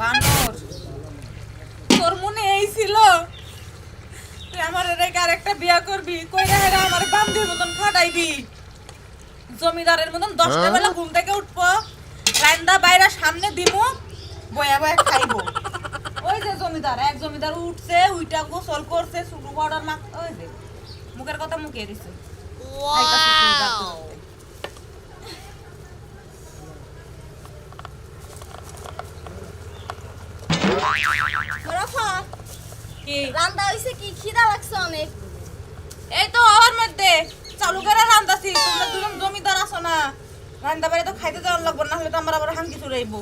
বানর। তোর মনে এই ছিল? তুই আমার রেখে আরেকটা বিয়া করবি কইরা হেরা আমার বান্ধির মতন খাটাইবি জমিদারের মতন দশটা বেলা ঘুম থেকে উঠবো রান্দা বাইরা সামনে দিমু বয়া বয়া খাইবো। ওই যে জমিদার এক জমিদার উঠছে উইটা গোসল করছে শুরু পাউডার মাখ ওই যে মুখের কথা মুখে দিছে। কি? রান্না হইছে কি? খিদা লাগছে অনেক। এই তো ওর মধ্যে চালু করে রান্দাছি তোমরা দুজন জমিদার আছো না। রান্দা বাড়ি তো খাইতে যাওয়ার লাগবো না হলে তো আমরা আবার হাঙ্কি চুরাইবো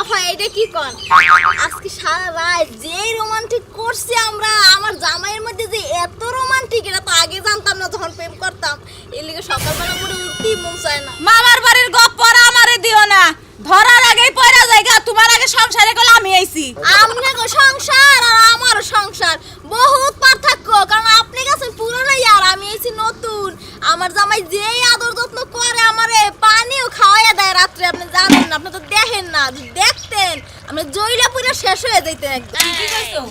আফা এটা কি কন? আজকে সারা রাত যে রোমান্টিক করছি আমরা আমার জামাইয়ের মধ্যে যে এত রোমান্টিক এটা তো আগে জানতাম না যখন প্রেম করতাম। এর লিগে সকালবেলা করে উঠতেই মন চায় না। মামার বাড়ির গপ পড়া আমারে দিও না। ধরার আগেই পয়রা জায়গা তোমার আগে সংসারে গেলে আমি আইছি। আপনাকে সংসার আর আমার সংসার। বহুত পার্থক্য কারণ আপনি গেছেন পুরনো আর আমি এসেছি নতুন। আমার জামাই যেই আদর যত্ন করে আমারে পানিও খাওয়াইয়া দেয় রাত্রে। আপনি জানেন না আপনি তো দেখেন না যদি দেখতেন আপনি জইলা পুরো শেষ হয়ে যাইতেন একদম। কি কইছো?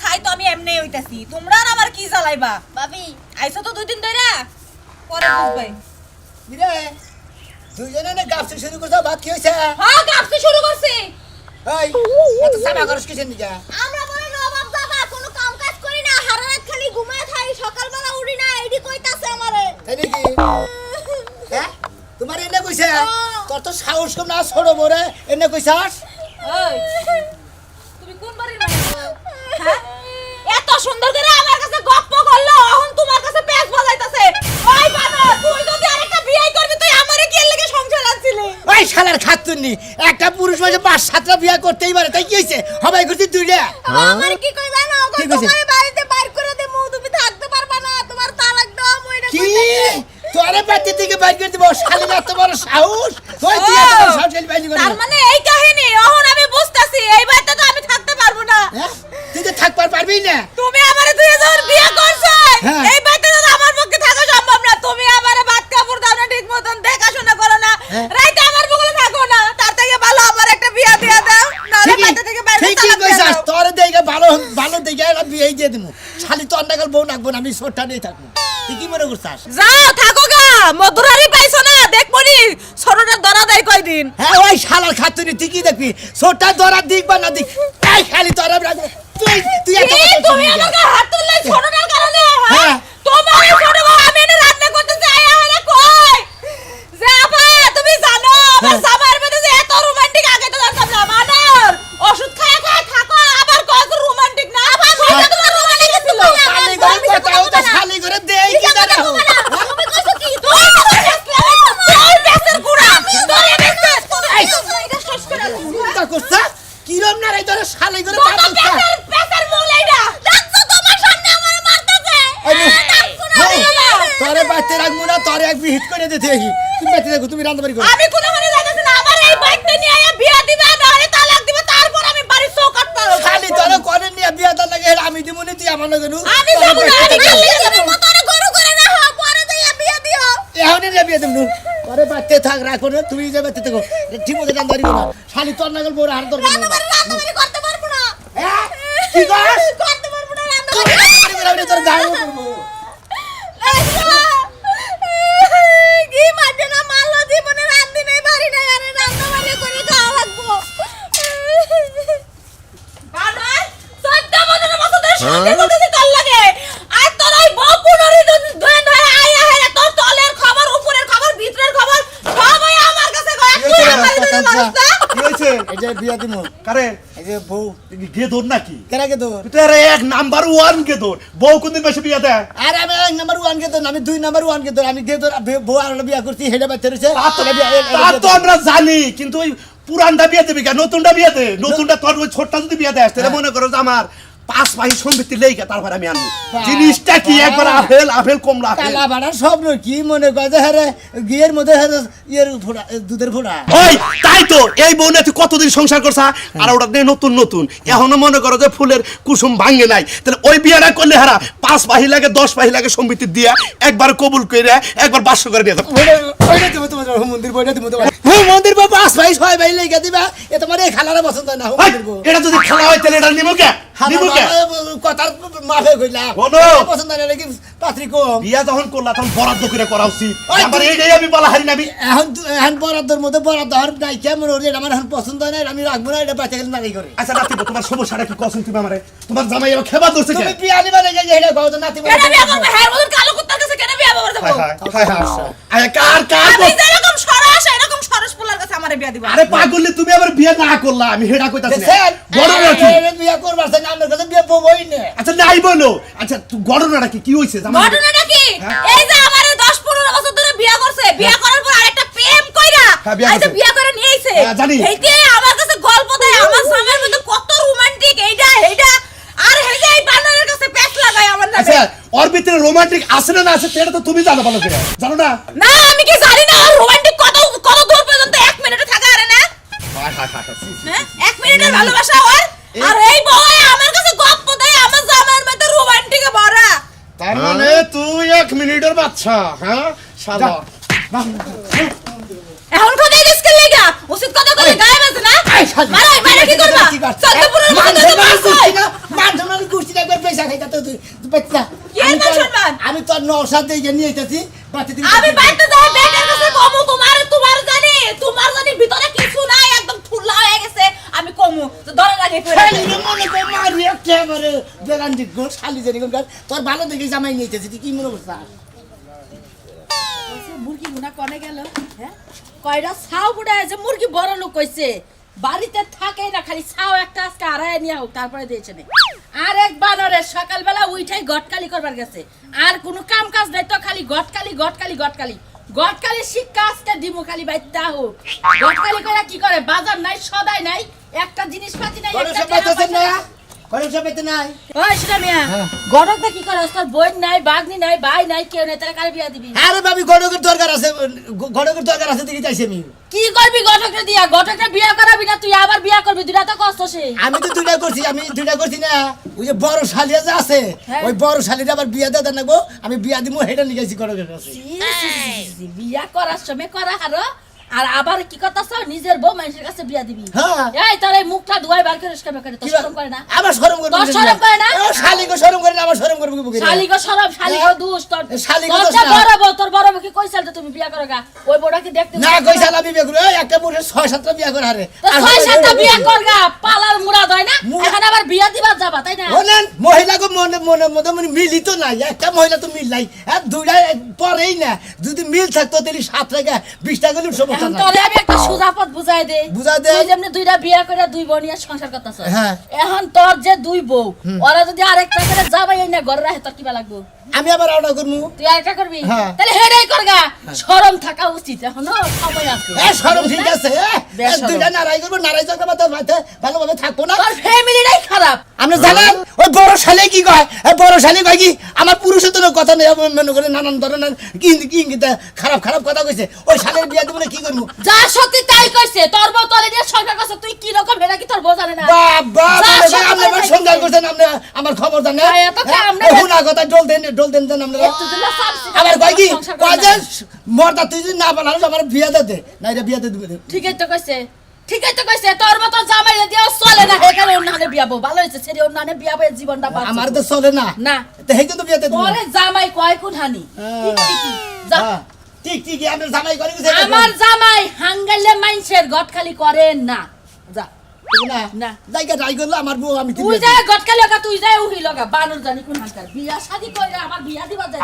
ছাই তো আমি এমনি হইতাছি। তোমরা আর আমার কি জ্বালাইবা? ভাবি। আইছো তো দুই দিন ধরে পরে বুঝবে কিরে? দুইজনে না গাছ শুরু করছ ভাত কি হয়েছে? হ্যাঁ গাছতে শুরু করছি। এই এত সাবা করস কিসের নিকা আমরা বলে নবাব দাদা কোনো কাম কাজ করি না সারা রাত খালি ঘুমায় থাকি সকালবেলা উঠি না এইডি কইতাছে আমারে। তাই নাকি? হ্যাঁ? তোমার এনে কইছে? তোর তো সাহস কম না ছোট বরে এনে কইছাস? তুমি কোন বাড়ির হ্যাঁ? এত সুন্দর করে আমার কাছে গপ্প করল এখন তোমার কাছে পেছ বাজাইতাছে। ওই বাবা তুই যদি আরেকটা বিয়ে করবি তুই আমারে কি এর লাগি সংসার আনছিলি ওই শালার খাতুননি একটা পুরুষ মাঝে পাঁচ সাতটা বিয়া করতেই পারে তাই কি হয়েছে? হবাই করতে দুইটা আমার কি কই জানো? কি? তোমার বাড়িতে বাইর করে দে মু তুমি থাকতে পারবা না তোমার তালাক দাও মইরা কি? তোরে বাড়ি থেকে বাইর করে দিব শালির এত বড় সাহস? তুই তুই সাহস শালি বাইর করে তার মানে এই কাহিনী এখন আমি বুঝতাছি এই বাড়িতে তো আমি থাকতে পারব না। হ্যাঁ? তুই তো থাকবার পারবি না। তুমি আমারে দুই যখন বিয়ে করছ হ্যাঁ। এই বাড়িতে তো আমার পক্ষে থাকা সম্ভব না তুমি আমারে ভাত কাপড় দাও না ঠিক মতন দেখাশোনা করো না হ্যাঁ। রাইতে আমার বগলে থাকো না তার থেকে ভালো আমার একটা বিয়ে দিয়ে দাও নাহলে ঠিকই বাড়িতে থেকে বাইরে ঠিকই তালাক দিয়ে কইছাস দাও। তোর দেখে ভালো ভালো দেখে একটা বিয়ে দিয়ে দিমু। শালি তোর নাগাল বউ নাকবো না আমি ছোটটা নিয়ে থাকব। তুই কি মনে করছাস? যাও থাকো গা মধুরারি পাইছো না দেখব নি ছোটটা ধরা দেয় কয়দিন। হ্যাঁ ওই শালার খাতুনি তুই কি দেখবি? ছোটটা ধরা দিক বা না দিক এই খালি তোর রাখব। তুই তুই এত কথা তুমি আমাকে হাত তুললে ছোটটার কারণে হ্যাঁ? হ্যাঁ। তোমার ছোট বউ আমি এনে রান্না করতে চাই আরে কই? যে আপা তুমি জানো আমার হ্যাঁ। সামার মধ্যে যে এত রোমান্টিক আগে তো জানতাম না মানার ওষুধ খায় খায় থাকো আবার কত রোমান্টিক না আবার কইটা তোমার রোমান্টিক ছিল শালি ঘরে কথা হতো শালি ঘরে দেই কি জানা হো তুমি কইছো কি তুই তো ফেসলে তুই ফেসের গুড়া তোর এ ফেসের তোর এই। এটা শেষ করে দাও চিন্তা করছা কিরম না রে তোর শালি মূল দেখছ তোমার সামনে আমার মারতেছে? নে। না হ্যাঁ, তোরে বাচ্চা রাখব না তোরে এক হিট করে দিতে এই তুমি বাচ্চা দেখো তুমি রান্না বাড়ি করো। আমি কোনো মানে যাইতেছি না। আমার এই নিয়ে আয়া বিয়া দিবে নাহলে তালাক দিবে তারপর আমি বাড়ি খালি তোরে করে নিয়ে বিয়া দান লাগে আমি দিব নি তুই আমার নু আমি যাব না, আমি তুমি মতরে গরু করে না হও পরে যাইয়া বিয়া দিও। এখন নিয়ে বিয়া দেব নু তোরে বাচ্চা থাক রাখো না তুমি যে বাচ্চা দেখো ঠিক মতো শালি তোর নাগল বড় হার দরকার নেই রান্না বাড়ি রান্না বাড়ি করতে পারব না হ্যাঁ? কি কস করতে পারব না রান্না তোর বাড়ি রান্না বাড়ি গায়ে করব রান্না বাড়ি করে? তুই কারে গেদর? নাকি কেনাকে তো তুই আরে এক নাম্বার ওয়ান গেদর। বউ কোনদিন বেশি বিয়া দেয়? আরে আমি এক নাম্বার ওয়ান কে আমি দুই নাম্বার ওয়ান কে তো আমি কে বউ আর বিয়া করছি হেডে বাচ্চা রয়েছে তা তো- তা তো আমরা জানি কিন্তু ওই পুরানটা বিয়ে দেবে কেন? নতুনটা বিয়ে দে। নতুনটা তোর ওই ছোটটা যদি বিয়ে দেয় তাহলে মনে করো যে আমার পাঁচ সম্পত্তি লেগে তারপর আমি আনব। জিনিসটা কি? একবার আপেল আপেল কমলা কালা স্বপ্ন কি মনে করে যে হ্যাঁ গিয়ের মধ্যে হ্যাঁ ইয়ের ফোড়া দুধের ফোড়া। ওই তাই তো। এই তুই কতদিন সংসার করছা? আর ওটা দিয়ে নতুন নতুন। এখনও মনে করো যে ফুলের কুসুম ভাঙে নাই। তাহলে ওই বিয়েটা করলে হারা পাঁচ পাহি লাগে দশ পাহি লাগে সম্পত্তি দিয়া একবার কবুল করে একবার বাস্য করে দিয়ে মন্দির বইটা তুমি হ্যাঁ মন্দির বা পাঁচ ভাই ছয় ভাই লেগে দিবা। এ তোমার এই খালারে পছন্দ না এটা যদি খেলা হয় তাহলে এটা নিমো কে? কথার মাফে কইলাম। পছন্দ না নাকি পাত্রী কম। বিয়া যখন করলা তখন বরাদ্দ করে করা উচিত। আমার এইটাই আমি বলা হারি নাবি। এখন এখন বরাদ্দর মধ্যে বরাদ্দ হওয়ার নাই। কেমন ওর আমার এখন পছন্দ আমি রাখব না এটা বাচ্চা গেলে নাকি করে। আচ্ছা নাতি তোমার সমস্যাটা কি কসম তুমি আমারে তোমার জামাই এবার খেবা ধরছে তুমি বিয়া নিবা নাকি? যে এটা কও তো নাতি কেন বিয়া করবে? হ্যাঁ মতন কালো কুত্তার কাছে কেন বিয়া করবে? হায় হায় হায় হায়। কার কার আমি যেরকম সরস এরকম সরস পোলার কাছে আমারে বিয়া দিবা। আরে পাগলি তুমি আবার বিয়ে না করলা আমি হেডা কইতাছি না। গড়না কি? এই বিয়া করবার চাই না আমার কাছে বিয়া বই না। আচ্ছা নাই বলো। আচ্ছা তুই গড়নাটা কি? কি হইছে? ঘটনাটা কি? হ্যাঁ। এই যে আমারে 10 15 বছর ধরে বিয়া করছে বিয়া করার পর আরেকটা প্রেম কইরা হ্যাঁ, বিয়া এই যে করছে। বিয়া করে নিয়ে আইছে হ্যাঁ, জানি। এইতে আমার কাছে গল্প দেয় আমার স্বামীর মধ্যে কত রোমান্টিক এইটা এইটা আর এই যে এই বানরের কাছে প্যাচ লাগায় আমার আচ্ছা ওর ভিতরে রোমান্টিক আছে না না আছে সেটা তো তুমি জানো ভালো করে। জানো না? না আমি কি জানি না আর রোমান্টিক কত কত দূর পর্যন্ত এক মিনিটে থাকা আরে না হায় হায় হায় হায়, ছি, ছি। হ্যাঁ এক মিনিটের ভালোবাসা ওর আর এই বউ আমার কাছে গল্প দেয় আমার জামাইয়ের মধ্যে রোমান্টিকে ভরা তার মানে তুই এক বাচ্চা হ্যাঁ? শালা। এখন কোথায় রিস্কের লাগা? উচিত কথা গায়ে বাজে না। মারা মারা কি করবা? চন্দ্রপুরের মধ্যে তো মাছ সম্মান কুস্তি একবার পয়সা খাইতা তো তুই বাচ্চা আমি তোর- সম্মান? আমি দিয়ে নিয়ে বাইতে যাই কাছে কমু তোমার তোমার জানি তোমার জানি ভিতরে কিছু নাই একদম ঠুলা হয়ে গেছে আমি কমু। তো ধরে লাগে মনে কর মারি একেবারে বেগান দিক গো শালি জানি কোন তোর ভালো দেখে জামাই নিয়ে তুই কি মনে করছিস? মুরগি গুনা কনে গেল হ্যাঁ? কয়টা ছাও বুড়া যে মুরগি বড় লোক কইছে বাড়িতে থাকে না খালি ছাও একটা আজকে আড়াই নিয়ে হোক তারপরে দিয়েছে নে। আর এক বানরে সকালবেলা উঠাই গটকালি করবার গেছে। আর কোনো কাম কাজ নাই তো খালি গটকালি গটকালি গটকালি। গটকালি শিক্ষা আজকে দিমু খালি বাইতা হোক। গটকালি করে কি করে বাজার নাই সদাই নাই একটা জিনিস পাতি নাই একটা সব পাইতেছেন টাকা না পয়সা নাই। করে সব পাইতে নাই ওই সেটা মিয়া গড়কটা কি করে তোর বোন নাই বাগনি নাই ভাই নাই কেউ নাই তারা কারে বিয়া দিবি আরে ভাবি গড়কের দরকার আছে গড়কের দরকার আছে দেখে চাইছি আমি কি করবি ঘটকটা দিয়া ঘটকটা বিয়া করাবি না তুই আবার বিয়া করবি দুটা তো কষ্ট সে আমি তো দুইটা করছি আমি দুইটা করছি না ওই যে বড় শালিয়া যে আছে হ্যাঁ। ওই বড় শালিটা আবার বিয়া আমি বিয়া দিব হেটা নিয়ে গেছি কাছে বিয়া করার সময় করা হারো আর আবার কি কথা চাও নিজের বউ মানুষের কাছে বিয়া দিবি। হ্যাঁ। এই তোর এই মুখটা ধোয়াই বার করে করে তোর শরম করে না? আবার শরম তোর শরম করে না? শালিকে শরম করে না আবার শরম করবে কি বকে? শালিগো শরম শালিগো দুষ। তোর শালিগো তোর দোষ না। বড় বউ তোর বড় কইছাল তো তুমি বিয়া করো গা? ওই বউটা কি দেখতে না কই শালা বিয়ে করে একটা পুরুষ ছয় সাতটা বিয়া করে আর ছয় সাতটা ওই- বিয়া কর গা পালার মুড়া হয় না? এখন আবার বিয়া দিবার যাবা তাই না? বলেন মহিলাকে মনে মনে মনে মনে মিলিত নাই। একটা মহিলা তো মিল নাই। আর দুইটা পরেই না। যদি মিল থাকতো তাহলে সাত টাকা বিশ টাকা হলেও সমস্যা এখন তলে আমি একটা সোজা পথ বুঝাই দে বুঝাই যেমনি দুইটা বিয়া করে দুই বোনিয়া সংসার করতেছ হ্যাঁ। এখন তোর যে দুই বউ ওরা যদি আরেকটা করে যাবাই না ঘরে রাখে তোর কিবা লাগবো? আমি আবার অর্ডার করব। তুই আরেকটা করবি? হ্যাঁ। তাহলে হেডাই করগা। শরম থাকা উচিত এখনও সময় আছে। এ সরম ঠিক আছে। এ। দুইটা নারাই করব নারাই যাকে বাতে ভালোভাবে থাকব না। তোর ফ্যামিলিটাই খারাপ। আপনি জানেন ওই বড় শালে কি কয়? বড় শালে কয় কি? আমার পুরুষের তো কথা নেই আমি মনে করে নানান ধরনের কি কি খারাপ খারাপ কথা কইছে। ওই শালের বিয়া দিব না কি করব? যা সত্যি তাই কইছে তোর বউ তোরে দিয়ে সংসার করছে তুই কি রকম হেডা কি তোর বউ জানে না? বাবা আপনি আমার তাই করছেন আপনি আমার খবর জানেন? এত কাম না। কথা ডোল দেন ডোল দেন দেন আমরা আবার কয় কি? কয় যে মর্দা তুই যদি না বানাস আমার বিয়া দে দে। না এটা বিয়া দে দিবে ঠিকই তো কইছে। ঠিকই তো কইছে। তোর মতো জামাই দিয়ে চলে না। এখানে অন্যান্য বিয়াবো ভালো হয়েছে ছেড়ে অন্যান্য বিয়াবো জীবনটা বাঁচছে। আমার তো চলে না। না। তো হেই কিন্তু বিয়া দে দিবে পরে জামাই কয় কোন হানি? হ্যাঁ। যা। হ্যাঁ, ঠিক ঠিক আপনি জামাই করে আমার জামাই হাঙ্গাইলে মাইনসের গটখালি করে না। যা। না। না। জায়গা ট্রাই করলে আমার বউ আমি তুই যায় গটখালি লগা তুই যায় উহি লগা। বানর জানি কোন হাঙ্কার বিয়া শাদি কইরা আমার বিয়া দিবা যায়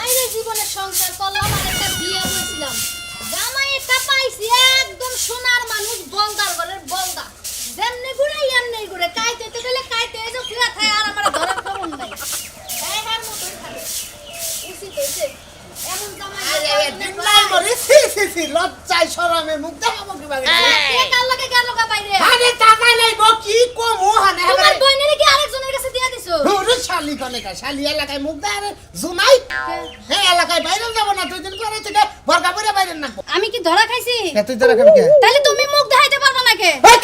আইরে জীবনে সংসার করলাম আর একটা বিয়ে বলছিলাম জামাই একটা পাইছি একদম সোনার মানুষ বলদার ঘরের বলদা। যেমনি ঘুরে এমনি ঘুরে। কাইতে তো গেলে কাইতে এসে খায় আর আমার ধরার খবর নাই। হ্যাঁ হ্যাঁ মতন থাকে। উচিত হয়েছে এমন জামাই লজ্জায় সরামে মুখ দেখাবো কীভাবে? কে কার লগে কার লগে বাইরে? আরে টাকা নাই গো কি কম? ও হানে তোমার বইনের কি আরেকজনের কাছে দিয়ে দিছো? শালি কনে কা শালি এলাকায় মুখ দেয় আরে জুনাই এলাকায় বাইরে যাব না দুই দিন পরে থেকে বরকা পরে বাইরে না আমি কি ধরা খাইছি? তুই তোরা কেমন কে? তাহলে তুমি মুখ দেখাইতে পারবে না কে? ওই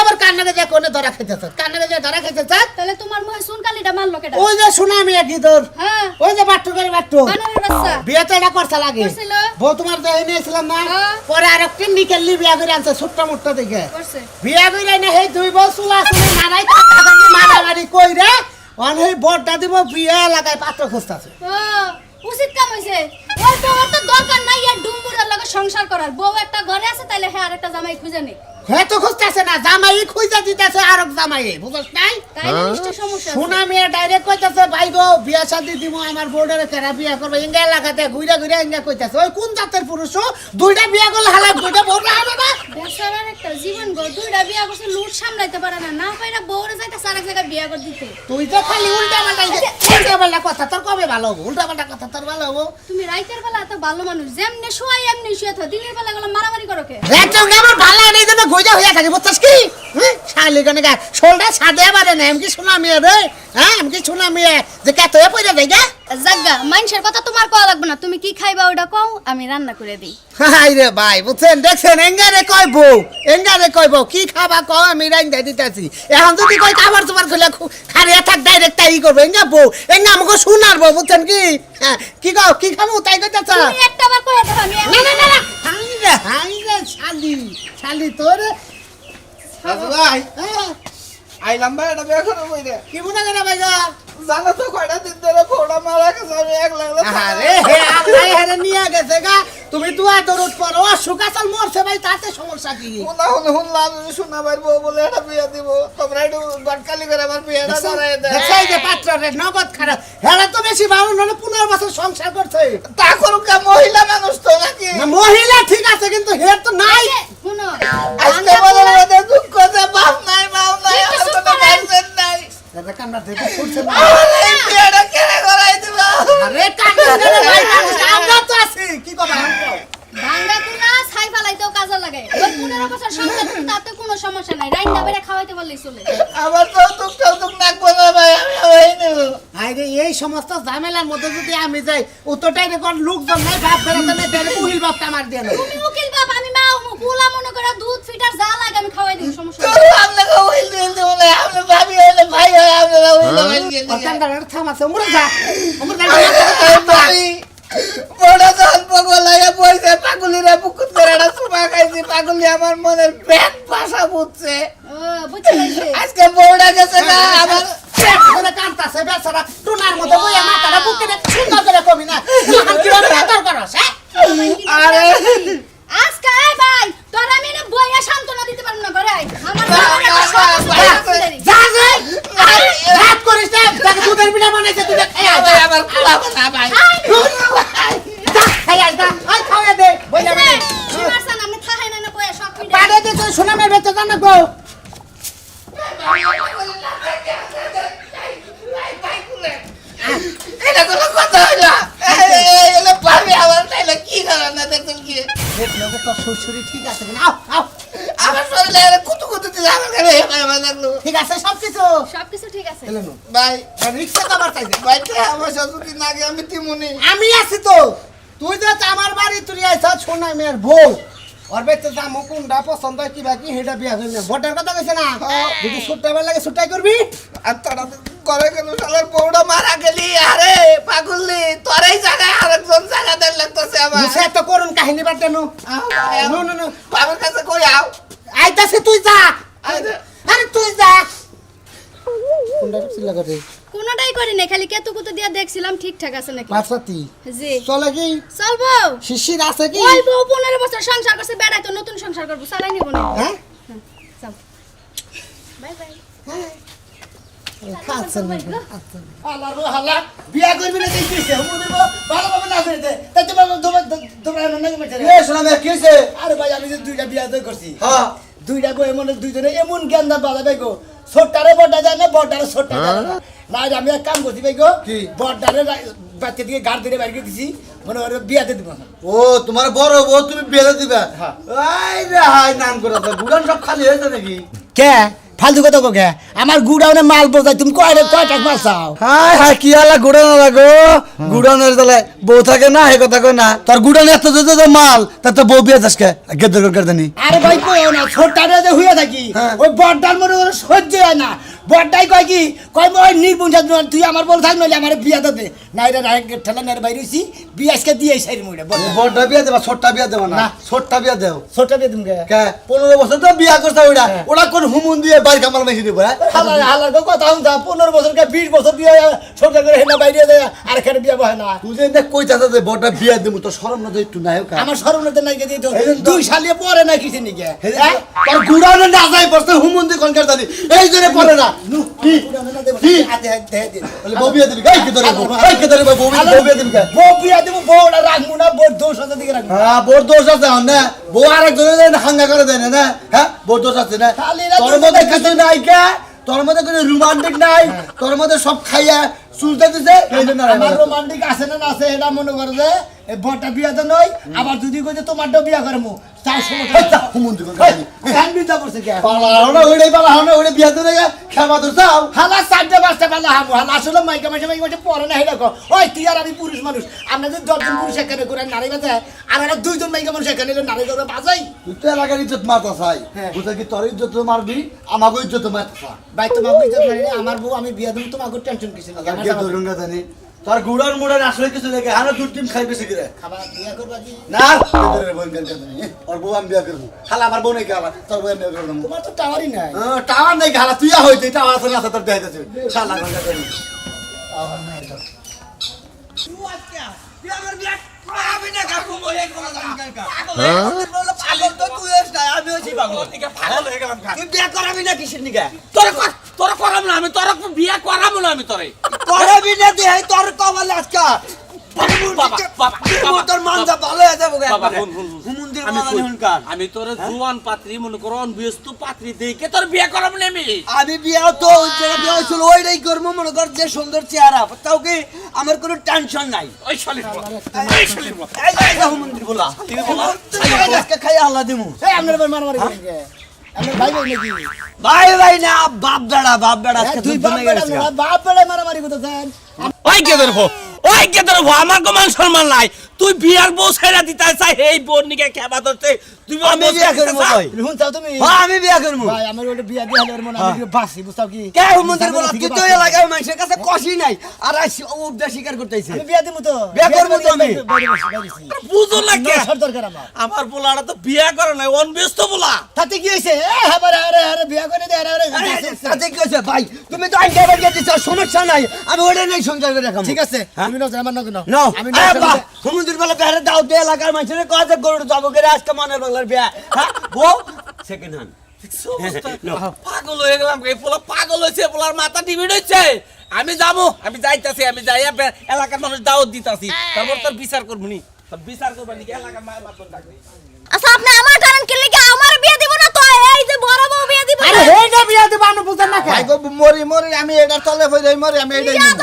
আবার কান্নাকে যে কোনে ধরা খেতেছ? কান্নাকে যে ধরা খেতেছ? তাহলে তোমার মুখে সুন কালিটা মারলো কেটা ওই যে সুনামি কি তোর হ্যাঁ। ওই যে বাট্টু করে বাট্টু। বানরের বাচ্চা। বিয়ে তো এটা করতে লাগে। বউ তোমার তো নিয়েছিলাম না। হ্যাঁ। পরে আর একটি নিকেলি বিয়া করে আনছে ছোট্ট মোট্ট দেখে। বিয়া করে না সেই দুই বউ চুলা চুলি মারাই মারামারি কই রে অন সেই বরটা দিব বিয়ে লাগাই পাত্র খুঁজতেছে। ও উচিত কাম হইছে। ওর বউর তো দরকার নাই আর ডুম্বুরের লগে সংসার করার। বউ একটা ঘরে আছে তাইলে হ্যাঁ আরেকটা জামাই খুঁজে নে। হ্যাঁ তো খুঁজতেছে না জামাই খুঁজে দিতেছে আর এক জামাই বুঝছ নাই? তাইলে নিশ্চয় সমস্যা সোনা মেয়ে ডাইরেক্ট কইতাছে ভাই গো বিয়া শাদি দিব আমার বোর্ডের কেরা বিয়া করবে? ইঙ্গা এলাকাতে ঘুরে ঘুরে ইঙ্গা কইতাছে ওই কোন জাতের পুরুষ ও? দুইটা বিয়া করলে হালা দুইটা বউটা হবে না? বেচারার একটা জীবন গো দুইটা বিয়া করছে লুট সামলাইতে পারে না। না পাইরা বউরে যাইতে আরেক জায়গায় বিয়া করে দিতে। তুই তো খালি উল্টা পাল্টা উল্টা পাল্টা কথা তোর কবে ভালো হব? উল্টা পাল্টা কথা তোর ভালো হব? তুমি রাইতের বেলা এত ভালো মানুষ, যেমনি শোয়াই এমনি শুয়ে থাকো দিনের বেলা গেলে মারামারি করো কে? একদম আমার ভালো নেই জন্য গইজা হইয়া থাকে, বুঝছিস কি? হ্যাঁ শালি কেন গা, শোলটা সাদে পারে না, এমকি শোনা মেয়ে রে হ্যাঁ? এমকি শোনা মেয়ে যে কে তোয়ে পড়ে যাই গা? জাগা মানুষের কথা তোমার কওয়া লাগবে না। তুমি কি খাইবা ওটা কও আমি রান্না করে দিই। হাই রে ভাই বুঝছেন? দেখছেন? এঙ্গারে কয় বউ? এঙ্গারে কয় বউ? কি খাবা কও আমি রাইন্দা দিতেছি। এখন যদি কয় খাবার তোমার খুলে খারিয়া থাক ডাইরেক্ট তাই করব। এঙ্গা বউ এঙ্গা আমাকে শোনার বউ বুঝছেন কি? হ্যাঁ কি কও কি খাব তাই কইতেছ? তুমি একটা বার কয়ে দেখো আমি না না না হাই রে হাই রে শালি শালি তোর। দাদু ভাই হ্যাঁ, আইলাম ভাই এটা করে বই কি মনে করে ভাই জানো তো কয়টা দিন ধরে ফোড়া মারা গেছে আমি এক লাগলে আরে আল্লাহ হেরে নিয়ে গেছে গা। তুমি দুয়া দরুদ পড়ো সুকাসাল মরছে ভাই তাতে সমস্যা কি? শুনা শুন শুনলাম যদি শোনা পারব বলে এটা বিয়ে দিব। তোমরা একটু গটকালি করে আমার বিয়েটা ধরাই দেয় যে পাত্রে নগদ খারাপ। হেরা তো বেশি ভালো নলে পনেরো বছর সংসার করছে। তা করুক মহিলা মানুষ তো নাকি? মহিলা ঠিক আছে কিন্তু হের তো নাই। শুনো। আজকে বলে বলে দুঃখ যে বাপ নাই মাও নাই একটু আমার চুপ কোনো করেন। গার্জেন নাই দাদা কামড়া থেকে না। বিয়েটা কেড়ে করাই দিব? আরে কামড়া করে ভাই মানুষ, আমরা তো আছি। কি কথা ভাঙ্গা কুনা ছাই ফালাইতেও কাজে লাগে। ওই পনেরো বছর সংসার তাতে কোনো সমস্যা নাই। রাইন্দা বেড়ে খাওয়াইতে বললেই চলে। আমার তো দুঃখ দুঃখ নাকবো না ভাই আমি আরে এই সমস্ত ঝামেলার মধ্যে যদি আমি যাই উত্তরটাই রেকর্ড লোকজন নাই বাপ ফেরাতে নেই তাহলে উহিল বাপটা আমার দিয়ে নেই তুমি উকিল বাপ আমি মা পোলা মনে করে দুধ ফিটার যা লাগে আমি খাওয়াই দিই পাগুলি আমার মনের পেট ভাষা বুঝছে আজকে বউটা গেছে না আমার কান্তাছে বেচারা টুনার মতো বইয়া মাথাটা বুকে সুন্দর করে কবি না কীভাবে বেতর করস হ্যাঁ আরে আজকে ভাই তোর আমি বইয়া সান্ত্বনা দিতে পারব না ঘরে। আমার ভাই রিক্সা কাবার চাইছে। ভাই আমার শাশুড়ি নাগে আমি তিমুনি আমি আছি তো। তুই যে আমার বাড়ি তুই আইছ সোনা মেয়ের বউ। ওর বেতে যা মুকুন্ডা পছন্দ হয় কি বাকি হেটা বিয়া করবি না। ভোটের কথা কইছে না? যদি ছুট্টাবার লাগে ছুট্টাই করবি? আর তারা করে গেল শালার বউটা মারা গেলি? আরে পাগলি তোর এই জায়গায় আরেকজন জায়গা দেন লাগতেছে আমার। সে তো করুন কাহিনী বাদ দেন। নো। নো নো আমার কাছে কই আও? আইতাছে তুই যা। আরে তুই যা। কোনটা চিল্লা করে? কোনোটাই করি নাই খালি কেতু কুতু দিয়া দেখছিলাম ঠিকঠাক আছে নাকি। জি। চলে কি? চলবো। শিশির আছে কি? ওই বউ পনেরো বছর সংসার করছে বেড়াই তো নতুন সংসার করব চালাই নিব না। হ্যাঁ? চল। Bye bye. খাচ্ছেন না হালা গো হালা বিয়া করবি না দেখিছে হুমু ভালো ভাবে না করে দে। তাই তোমার তোমার নাকি মেটে এ শোনা ভাই কি হয়েছে? আরে ভাই আমি যে দুইটা বিয়া করছি। হ্যাঁ। দুইটা এমন দুইজনে এমন জ্ঞান দা বাবা ভাই গো। ছোট্টারে বড়টা যায় না বড়টারে ছোটটা যায় না। না আমি এক কাম করছি ভাই গো কি? বড়টারে বাচ্চা দিকে গাড় দিয়ে বাইরে দিছি মনে করে বিয়াতে দিব। ও তোমার বড় বউ তুমি বিয়াতে দিবা? হ্যাঁ। আই রে হাই নাম করে বুড়ান সব খালি হয়েছে নাকি? কে? ফালতু কথা কোকে আমার গুড়াউনে মাল বোঝাই তুমি কয় কয় টাকা মাল চাও? হায় হাই কি আলা গুডাউন লাগো গুডাউনের তাহলে বউ থাকে না হে কথা কই না। তোর গুডাউনে এত যে যে মাল তার তো বউ বিয়ে যাসকে গেদর করে জানি আরে ভাই কই না ছোটটা যে হুইয়া থাকি ওই বড়দার মনে সহ্য হয় না। বড়টাই কয় কি? কয় ওই নির্বুঞ্জ তুই আমার বল থাক নইলে আমার বিয়া দে নাই রে নাই ঠেলা নেরে বাইরেছি বিয়া আজকে দিয়ে সাইড মুড়ে বড় বড়টা। বিয়ে দেবা ছোটটা বিয়ে দেবা না ছোটটা বিয়া দেও। ছোটটা দিয়ে তুমি কে? পনেরো বছর তো বিয়া করছে ওইটা ওরা কোন হুমুন দিয়ে বাড়ি কামাল মেশি দিব হ্যাঁ? হালার হালার কথা তা পনেরো বছর কে বিশ বছর দিয়ে ছোট করে হেনা বাইরে দেয় আর এখানে বিয়া বহে না। তুই যে না কই চাচা যে বড়টা বিয়ে দেবো তো শরম না একটু নাই কা আমার সরমনাতে নাই গেছে এই জন্য তো- দুই সালিয়ে পরে না কিছু নিকে হ্যাঁ? তোর গুড়ানো না যাই বসতে হুমুন দিয়ে কোন জানি এই জন্য পড়ে না। কি কি বলে বউ দিবি এই কি ধরে বউ এই ধরে বউ বউ দিবি কে বউ দিব বউ না না বউ দোষ আছে দিকে রাখব হ্যাঁ বোর দোষ আছে না বউ আরেকজনের হাঙ্গা করে দেয় না না হ্যাঁ বোর দোষ আছে না তোর মধ্যে খালি। কিছু নাই কে তোর মধ্যে কোনো রোমান্টিক নাই তোর মধ্যে সব খাইয়া চুলতে দিছে আমার রোমান্টিক আছে না না আছে এটা মনে করে যে বউটা বিয়া তো নয় আবার যদি কই যে তোমারটাও বিয়া করমু না আমি পুরুষ মানুষ। দশজন পুরুষ এখানে করে নারী আর আমরা দুইজন মাইকে মানুষ এখানে এলে নারী করে বাজাই। তুই তো এলাকার ইজ্জত মারতা চাই বুঝা কি তোর ইজ্জত মারবি আমাকে ইজ্জত মারতা ভাই তোমার ইজ্জত মারি আমার বউ আমি বিয়া দেবো তোমাকে টেনশন কিছু নেই আমার তোর গুড়ার মুড়ার আসলে কিছু দেখে আরও দুই টিম খাই বেশি করে? খাবার বিয়া করবা কি? না। বোন ওর বউ আমি বিয়া করব। খালা আমার বউ নেই খালা তোর বউ আমি বিয়া করব। তোমার তো টাওয়ারই নাই। টাওয়ার নেই খালা তুই হইতে টাওয়ার আসলে আছে তোর দেখাইতেছে শালা গঙ্গা জানি তোরা করাম না আমি তোর বিয়া করাবো না আমি তোরে। করাবি না দিয়ে তোর কবল আজকা। বাবা, বাবা, বাবা, তোর মানজা ভালো হয়ে আমি আমি তোর জুয়ান পাত্রী মনে করো অনবিয়স্ত পাত্রী দেখে তোর বিয়া করাবো না আমি। আমি বিয়া তো যেটা বিয়া হয়েছিল ওইটাই করব মনে কর যে সুন্দর চেহারা। তাও কি আমার কোনো টেনশন নাই? ওই শালির ওই শালির এই যে এটা হুমুন্দির বলা। আজকে খাই আল্লাহ দিমু। এই আপনার মারামারি করেন কে? আপনার ভাই ভাই নাকি? ভাই ভাই না বাপ বেড়া বাপ বেড়া হ্যাঁ, বাপ বেটা মারামারি করতেছেন। ওই কে ধরবো? ওই কে ধরবো আমার কো মান সম্মান নাই। তুই বিয়ার বউ ছাইরা দিতে চাই এই বোন নিকে খেবা ধরতে। তুই আমি বিয়া করব ভাই শুন চাও তুমি? হ্যাঁ, আমি বিয়া করব। ভাই আমার ওটা বিয়া দিয়ে হলে মন আমি বাসি বুঝছাও কি? কে হুমন্দির বলা তুই তো বাঁচি। কষি নাই আর উপদা স্বীকার করতেছে। আমি বিয়া দিমু তো। বিয়া করব তো আমি। বুঝো না কে? দরকার আমার। আমার পোলাটা তো বিয়া করে নাই অনবিয়স্ত পোলা। তাতে কি হয়েছে? এ হাবারে আরে আরে বিয়া করে দে আরে আরে তাতে কি হয়েছে? ভাই তুমি তো আইন খাবার দিয়ে সমস্যা নাই। আমি ওটা নেই সংসার করে রাখাম ঠিক আছে তুমি নজর আমার নজর নাও। আমি। হুমন্দির বলা দাও দে এলাকার মানুষের কাছে গরুর যাব করে আজকে মনের বাংলার বিয়া। হ্যাঁ? বউ? সেকেন্ড হ্যান্ড পাগল হয়ে গেলাম এই পোলা পাগল হয়েছে পোলার মাথা টিভিড হয়েছে। আমি যাব আমি যাইতাছি আমি যাই এলাকার মানুষ দাওয়াত দিতাছি। তারপর তোর বিচার করব নি। বিচার করব নি এলাকার মায়ের মাত্র থাকবে আচ্ছা আপনি আমার টানেন কি লিখে আমার বিয়ে দিব না তো? এই যে বড় বউ বিয়ে দিব আরে এইটা বিয়া দিব আমি বুঝেন না ভাই গো মরি মরি আমি এটা তলে হই যাই মরি আমি এটাই নিব।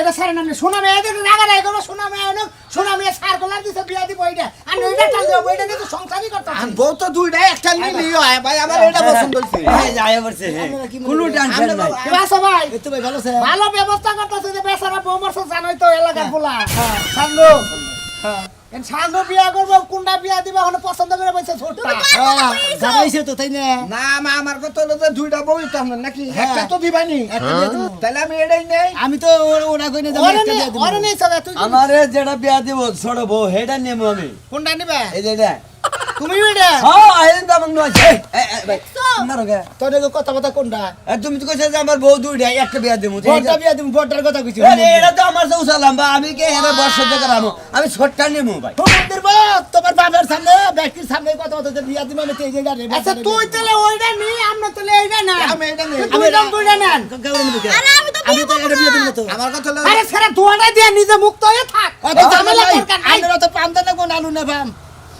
এটা সারা নামে শোনা মেয়ে নাগা রাগা নাই কোনো শোনা মেয়ে এনো শোনা মে সার কলার দিছে বিয়া দিব এইটা। আর এইটা টাল দেব এইটা কিন্তু সংসারই করতে বউ তো দুইটা একটা নিলি হয় ভাই আমার এটা পছন্দ হইছে। হ্যাঁ যায় বলছে কোনো টেনশন নাই। বাসা ভাই। তো ভাই ভালো ভালো ব্যবস্থা করতেছে যে বেচারা বউ মরছে জানোই তো এলাকার পোলা। সাঙ্গো হ্যাঁ। সাঙ্গো বিয়া করব কোনটা বিয়া দিবা ওখানে পছন্দ করে বলছে ছোটটা। জানাইছে তো তাই না? না মা আমার কথা হলো যে দুইটা বউ তো আপনার নাকি? হ্যাঁ। একটা তো দিবানি। একটা দিয়ে দিবো। তাহলে আমি এটাই নেই। আমি তো ওর- ওরা কইনে যাব একটা দিয়ে দিবো। ওরে নেই সদা তুই আমারে যেটা বিয়া দিব ছোট বউ হেটা নেব আমি। কোনটা নিবে? এই যে এটা তুমি এটা হ্যাঁ আইন দাম এই এই ভাই না রোগে তোর এগো কথা কথা কোনটা তুমি তো কইছ যে আমার বউ দুইটা একটা বিয়া দেবো বড়টা বিয়া দিবো বড়টার কথা কইছি এটা তো আমার তো উসালাম বা আমি কে হেরে বর্ষ থেকে রামো আমি ছোটটা নেব ভাই তোমাদের বউ তোমার বাবার সামনে ব্যক্তির সামনে কথা কথা বিয়া দিবো আমি তেজে গাড়ি আচ্ছা তুই তাহলে ওইটা নি আমরা তাহলে এইটা না আমি এটা নেই আমি দাম দুইটা নেন আরে আমি তো আমি তো এটা বিয়ে না। দিবো তো আমার কথা আরে সেরা তোয়াটা দিয়ে নিজে মুক্ত হয়ে থাক অত ঝামেলা দরকার নাই আমরা তো পাম দেন কোন আলু না পাম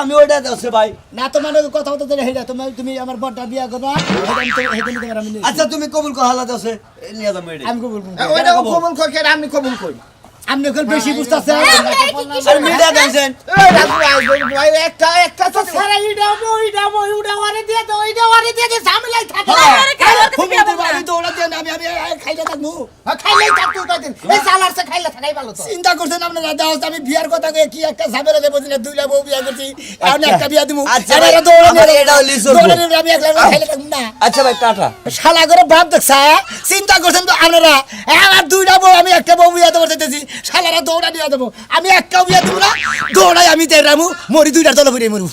আমি ভাই না? তোমার কথা তুমি আমার বড়টা বিয়া করবা। আচ্ছা তুমি কবুল আছে আমি কবুল করি। ওইটা কবুল কই কেন? আমি কবুল কই আপনি এখন বেশি বুঝতাছেন? আর মিডিয়া দেন এই রাজু আই ভাই একটা একটা তো সারা ইডা মই ইডা মই উডা ওরে দিয়ে দাও ইডা ওরে দিয়ে দে ঝামেলাই থাকে। আরে কেন ওর কাছে বিয়া করব না? আমি আমি খাইলে থাকব। খাইলেই থাকতো কয়দিন? এই সালার সে খাইলে থাকাই ভালো তো। চিন্তা করছেন আপনারা দাও আমি বিয়ার কথা কই কি একটা ঝামেলা দেবো দিনে দুইটা বউ বিয়া করছি আমি একটা বিয়া দিমু আচ্ছা, দৌড়ে দৌড়ে আমি একলা খাইলে থাকব না। আচ্ছা ভাই টাটা। শালা করে বাপ দেখছা চিন্তা করছেন তো আপনারা আমার দুইটা বউ আমি একটা বউ বিয়া দেবো দিতেছি শালারা দৌড়া দিয়ে দেবো আমি এক কাউ দেবো না। দৌড়াই আমি তেরামু মরি দুইটার তলে ঘুরে মরু।